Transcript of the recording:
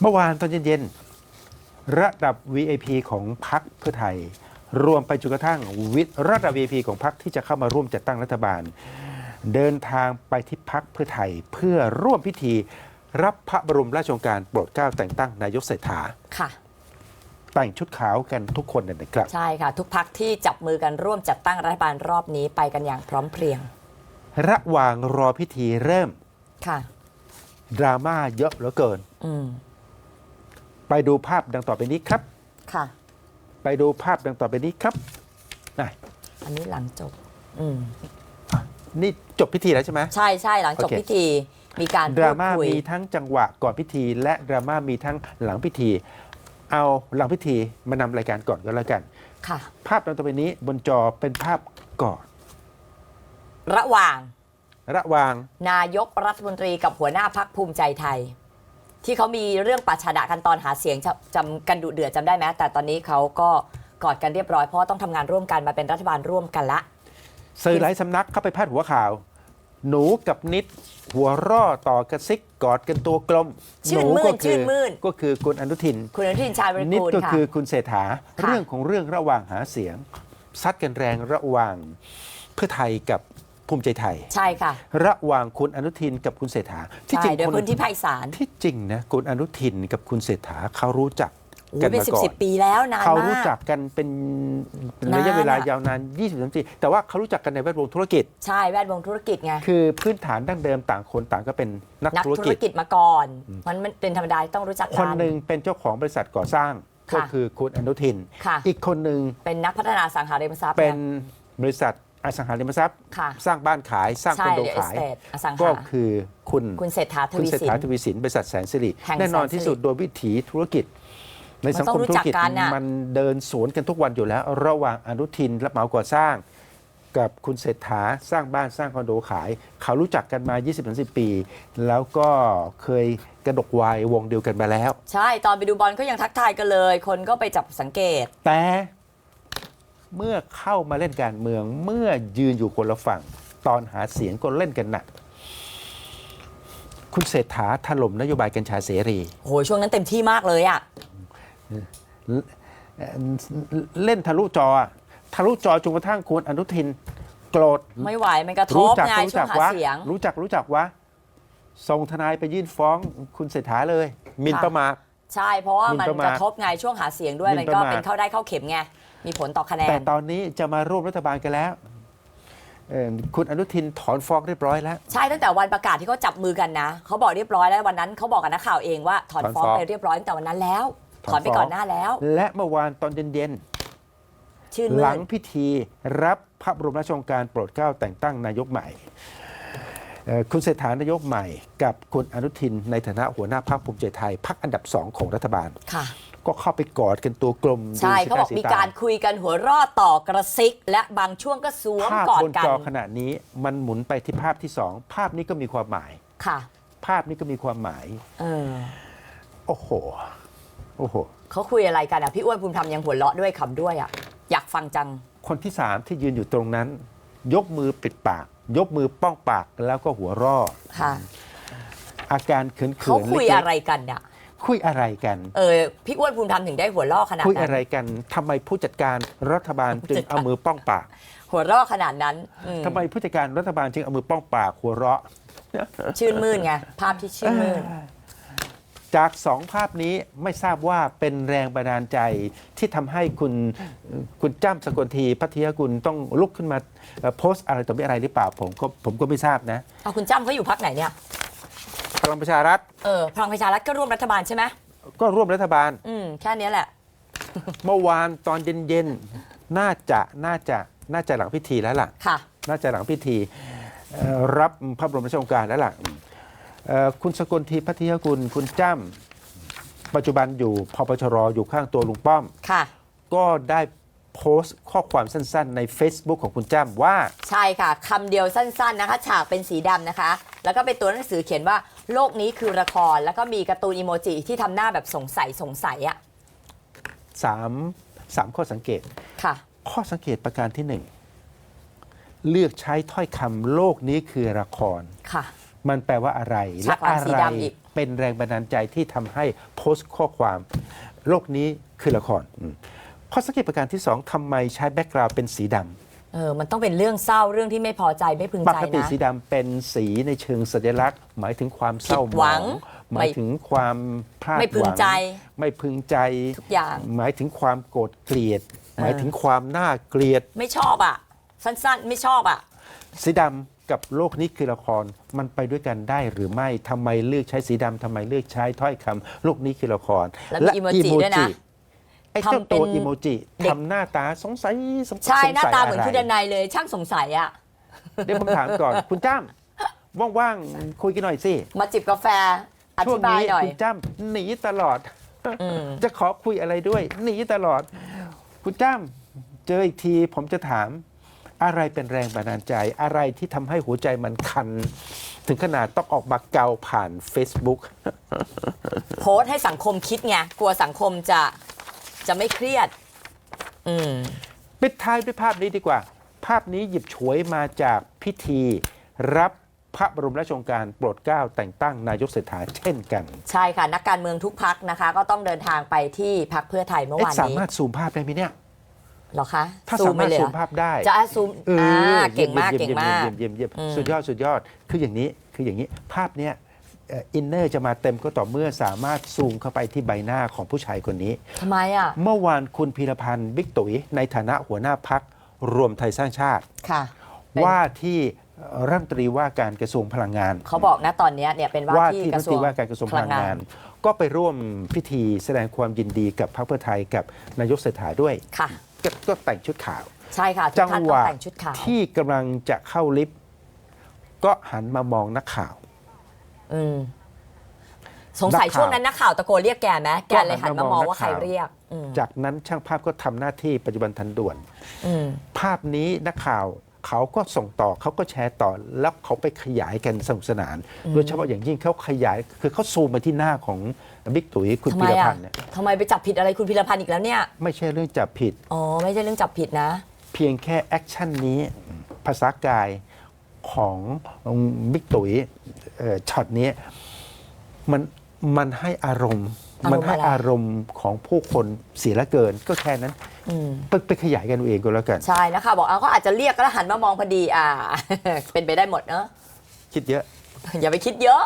เมื่อวานตอนเย็นๆระดับ VIP ของพรรคเพื่อไทย รวมไปจนกระทั่งวิระดับ VIP ของพรรคที่จะเข้ามาร่วมจัดตั้งรัฐบาล เดินทางไปที่พรรคเพื่อไทยเพื่อร่วมพิธี รับพระบรมราชโองการโปรดเกล้าแต่งตั้งนายกเศรษฐาค่ะ แต่งชุดขาวกันทุกคนเลยนะครับ ใช่ค่ะ ทุกพักที่จับมือกันร่วมจัดตั้งรัฐบาลรอบนี้ไปกันอย่างพร้อมเพรียงระหว่างรอพิธีเริ่มค่ะดราม่าเยอะเหลือเกิน อืม ไปดูภาพดังต่อไปนี้ครับ ค่ะ ไปดูภาพดังต่อไปนี้ครับน่ะอันนี้หลังจบ อืม นี่จบพิธีแล้วใช่ไหม ใช่ใช่หลังจบโอเค พิธี มีการดพูราดม่าคุย มีทั้งจังหวะก่อนพิธี และดราม่ามีทั้งหลังพิธี เอาหลังพิธีมานำรายการก่อนก็แล้วกัน ค่ะ ภาพดังต่อไปนี้บนจอเป็นภาพก่อนระหว่างระหว่างนายกรัฐมนตรีกับหัวหน้าพักภูมิใจไทย ที่เขามีเรื่องปะฉาดะกันตอนหาเสียงจำจำกันดุเดือดจำได้ไหมแต่ตอนนี้เขาก็กอดกันเรียบร้อยเพราะว่าต้องทำงานร่วมกันมาเป็นรัฐบาลร่วมกันละ สื่อหลายสำนักเข้าไปพาดหัวข่าว หนูกับนิดหัวร่อต่อกระซิกกอดกันตัวกลมชื่หนนูมื่ก็นคืชื่นมื่น ก็คือคุณอนุทิน คุณอนุทินชาญวินิดกูลก็ค่ะ คือคุณเศรษฐาค่ะ เรื่องของเรื่องระหว่างหาเสียง ซัดกันแรงระหว่างเพื่อไทยกับ ภูมิใจไทย ใช่ค่ะระหว่างคุณอนุทินกับคุณเศรษฐาที่ใช่จริงโดยคนพื้นที่ภาคอีสานที่จริงนะคุณอนุทินกับคุณเศรษฐาเขารู้จักโอ้กันยเป็นมาสิบก่อสินบปีแล้วนานเขามารู้จัก กกันเป็นเป็นนานระยะเวลาอะยาวนาน 20 30ปีแต่ว่าเขารู้จักกันในแวดวงธุรกิจ ใช่แวดวงธุรกิจไง คือพื้นฐานดั้งเดิมต่างคนต่างก็เป็นนักนักธุรธุกิรจกิจมาก่อน มันมันเป็นธรรมดาที่ต้องรู้จักคกันหนึ่งเป็นเจ้าของบริษัทก่อสร้างค่ะก็คือคุณอนุทิน ค่ะ อีกคนหนึ่งเป็นนักพัฒนาสังหาริมทรัพย์เป็นไงบริษัท อสังหาริมทรัพย์ ค่ะสร้างบ้านขายสร้างคใช่อนโดเรียลเอขาสยเตทอสังก็หาคือคุณคุณเศรษฐาทคุณวีเศรษสิน ฐาทวีสินบริษัทแสนสิริแห่งแน่นอนแสนสิริที่สุดโดยวิถีธุรกิจ ในสังคมมันต้องรู้ธุรจักกิจกันน่ะ มันเดินสวนกันทุกวันอยู่แล้ว ระหว่างอนุทินรับเหมาก่อสร้าง กับคุณเศรษฐาสร้างบ้านสร้างคอนโดขาย เขารู้จักกันมา 20-30 ปี แล้วก็เคยกระดกวายวงเดียวกันมาแล้ว ใช่ ตอนไปดูบอลก็ยังทักทายกันเลย คนก็ไปจับสังเกต แต่ เมื่อเข้ามาเล่นการเมืองเมื่อยืนอยู่คนละฝั่ง ตอนหาเสียงก็เล่นกันหนัก คุณเศรษฐาถล่มนโยบายกัญชาเสรีโหช่วงนั้นเต็มที่มากเลยอะ เล่นทะลุจออะทะลุจอจนกระทั่งคุณอนุทินโกรธไม่ไหวมันกระทรู้บจักไงรู้ช่วจังหาวะเสียง รู้จักรู้จักวะส่งทนายไปยื่นฟ้องคุณเศรษฐาเลยหมินค่ะ ประมาท ใช่เพราะว่าหมิ่มันนประมาทกระทบไงช่วงหาเสียงด้วยหมิ่มันนก็ประมาท เป็นเข้าได้เข้าเข็มไง มีผลต่อคะแนแต่นตอนนี้จะมาร่วมรัฐบาลกันแล้วเอ่อคุณอนุทินถอนฟ้องเรียบร้อยแล้ว ใช่ตั้งแต่วันประกาศที่เขาจับมือกันนะเขาบอกเรียบร้อยแล้ววันนั้นเขาบอกกับนักข่าวเองว่าถอนถอนฟ้ฟ้อองงไปเรียบร้อยตั้งแต่วันนั้นแล้ว ถอนถอนไปฟ้องก่อนหน้าแล้ว และเมื่อวานตอนเย็นชื่นๆหมื่ลังนพิธีรับพระบรมราชโองการโปรดเกล้าแต่งตั้งนายกใหม่เอ่อคุณเศรษฐานายกใหม่ กับคุณอนุทินในฐานะหัวหน้าพรรคภูมิใจไทยพรรคอันดับสองของรัฐบาลค่ะ ก็เข้าไปกอดกันตัวกลมใช่ดูสีเขาบอกสีมีตการคุยกันหัวเรอดต่อกระซิก และบางช่วงก็สวมภาพกอดบนกันจอขณะนี้มันหมุนไปที่ภาพที่สองภาพนี้ก็มีความหมาย ค่ะภาพนี้ก็มีความหมาย เออโอ้โห โอ้โห เขาคุยอะไรกันอะพี่อ้วนภูมิธรรมยังหัวเราะด้วยขำด้วยอะอยากฟังจังคนที่สามที่ยืนอยู่ตรงนั้น ยกมือปิดปาก ยกมือป้องปากแล้วก็หัวเร่อค่ะ อาการเขินๆเขาคุยล็กๆ อะไรกันอะ คุยอะไรกัน เออพี่อ้วนภูมิธรรมถึงได้หัวเราะขนาดคุยนั้อะไรนกันทำไมผู้จัดการรัฐบาลจึงผู้จัดการเอามือป้องปากหัวเราะขนาดนั้นอืมทำไมผู้จัดการรัฐบาลจึงเอามือป้องปากหัวเราะ ชื่นมื่นไงภาพที่ชื่นมื่น จากสองภาพนี้ไม่ทราบว่าเป็นแรงบันดาลใจที่ทำให้คุณคุณจ้ำสกลทีพัทยากุลต้องลุกขึ้นมาเอ่อโพสต์อะไรต่อไม่อะไรหรือเปล่าผมก็ผมก็ไม่ทราบนะ เอาคุณจ้ำเขาอยู่พักไหนเนี่ย พลังประชารัฐ เออพลังประชารัฐก็ร่วมรัฐบาลใช่ไหมก็ร่วมรัฐบาล อืมแค่เนี้ยแหละ เมื่อวานตอนเย็นๆ น่าจะน่าจะน่าจะหลังพิธีแล้วล่ะ ค่ะ น่าจะหลังพิธีเอ่อรับพระบรมราชโองการแล้วล่ะเอ่อคุณสกลทีพัทยากุลคุณจ้ำปัจจุบันอยู่พปชรอยู่ข้างตัวลุงป้อม ค่ะ ก็ได้โพสต์ข้อความสั้นๆ ใน Facebook ของคุณจ้ำว่า ใช่ค่ะคำเดียวสั้นๆนะคะ ฉากเป็นสีดำนะคะ แล้วก็เป็นตัวหนังสือเขียนว่า โลกนี้คือละครแล้วก็มีการ์ตูนอีโมจิที่ทำหน้าแบบสงสัยสงสัยอะ3 3ข้อสังเกต ค่ะ ข้อสังเกตประการที่1เลือกใช้ถ้อยคำโลกนี้คือละคร ค่ะ มันแปลว่าอะไรฉากหลังอะสีไรดำอีก เป็นแรงบันดาลใจที่ทำให้โพสต์ข้อความ โลกนี้คือละครอืมข้อสังเกตประการที่สองทำไมใช้แบ็กกราวด์เป็นสีดำ เออมันต้องเป็นเรื่องเศร้าเรื่องที่ไม่พอใจไม่พึงปใจกตินะ สีดำเป็นสีในเชิงสัญลักษณ์ หมายถึงความเศร้าผิดหหวัมองงหมายถึงความพลาดไม่พึหงวังใจ ไม่พึงใจทุกอย่าง หมายถึงความโกรธเกลียด หมายถึงความน่าเกลียด ไม่ชอบอะ สั้นๆ ไม่ชอบอะ สีดำกับโลกนี้คือละครมันไปด้วยกันได้หรือไม่ทำไมเลือกใช้สีดำทำไมเลือกใช้ถ้อยคำโลกนี้คือละครแล้วมีอีโมจิด้วยนะ ไอ้เจ้าทำเป็นตัวอีโมจิเด็ก ทำหน้าตาสงสัยสงใช่สงสัยหน้าตาเหมือนะไรคุณดนายเลย ช่างสงสัยอะ เดี๋ยวผมถามก่อน คุณจ้ำว่างๆคุยกันหน่อยสิมาจิบกาแฟอช่วธิงบายนี้หน่อย คุณจ้ำหนีตลอด อืม จะขอคุยอะไรด้วยหนีตลอด คุณจ้ำเจออีกทีผมจะถาม อะไรเป็นแรงบันดาลใจ อะไรที่ทำให้หัวใจมันคัน ถึงขนาดต้องออกมาเกาผ่าน Facebook โพสต์ให้สังคมคิดไงกลัวสังคมจะ จะไม่เครียด อืม ปิดท้ายด้วยภาพนี้ดีกว่า ภาพนี้หยิบฉวยมาจากพิธี รับพระบรมราชโองการโปรดเกล้าแต่งตั้งนายกเศรษฐาเช่นกันใช่ค่ะ นักการเมืองทุกพักนะคะ ก็ต้องเดินทางไปที่พักเพื่อไทยเมื่อเอ๊ะวานสานี้มารถซูมภาพได้ไหมเนี่ย เหรอคะถ้าซูสามไปมารถเลยซูเหรมอภาพได้ จะอะซูมเอออ่าเยี่เก่ยงมากยี่เก่งยมากเยี่ยมเยี่ยมอืม สุดยอดสุดยอดคืออย่างนี้คืออย่างนี้ภาพเนี้ย อินเนอร์จะมาเต็มก็ต่อเมื่อสามารถซูมเข้าไปที่ใบหน้าของผู้ชายคนนี้ ทำไมอะ เมื่อวานคุณพีรพันธ์บิ๊กตุ๋ยในฐานะหัวหน้าพักรวมไทยสร้างชาติ ค่ะเป็นว่าที่รัฐมนตรีว่าการกระทรวงพลังงาน เขาบอกนะตอนเนี้ยเนี่ยเป็นว่าว่าที่ที่กรัระฐทมรนตวรีง ว่าการกระทรวงพลังงาน ก็ไปร่วมพิธีแสดงความยินดีกับพรรคเพื่อไทยกับนายกเศรษฐาด้วยค่ะ ก็ก็แต่งชุดขาว ใช่ค่ะทุจักงท่านหต้องวะแต่งชุดขาว ที่กำลังจะเข้าลิฟต์ก็หันมามองนักข่าว อืมสงสัยนักข่าว ช่วงนั้นนักข่าวตะโกนเรียกแกไหมแกเลยหันมามองว่าใครก็หันมามองนักข่าวเรียก อืมจากนั้นช่างภาพก็ทำหน้าที่ปัจจุบันทันด่วน อืมภาพนี้นักข่าวเขาก็ส่งต่อเขาก็แชร์ต่อแล้วเขาไปขยายกันสนุกสนาน โดยเฉพาะอย่างยิ่งเขาขยายคือเขาซูมมาที่หน้าของบิ๊กตุ๋ยคุณทำไมพีรอะพันธ์เนี่ยทำไมไปจับผิดอะไรคุณพิรพันธ์อีกแล้วเนี่ย ไม่ใช่เรื่องจับผิด อ๋อ ไม่ใช่เรื่องจับผิดนะ เพียงแค่แอคชั่นนี้ภาษากายของบิ๊กตุ๋ยเอ่อ ช็อตนี้มันมันให้อารมณ์อารมณ์มันให้อะไรอารมณ์ของผู้คนเสียละเกิน ก็แค่นั้นอืมไปไปขยายกันเอาเองก็แล้วกันใช่นะคะบอกเอาเขาอาจจะเรียกแล้วหันมามองพอดีอ่า เป็นไปได้หมดเนอะคิดเยอะ อย่าไปคิดเยอะ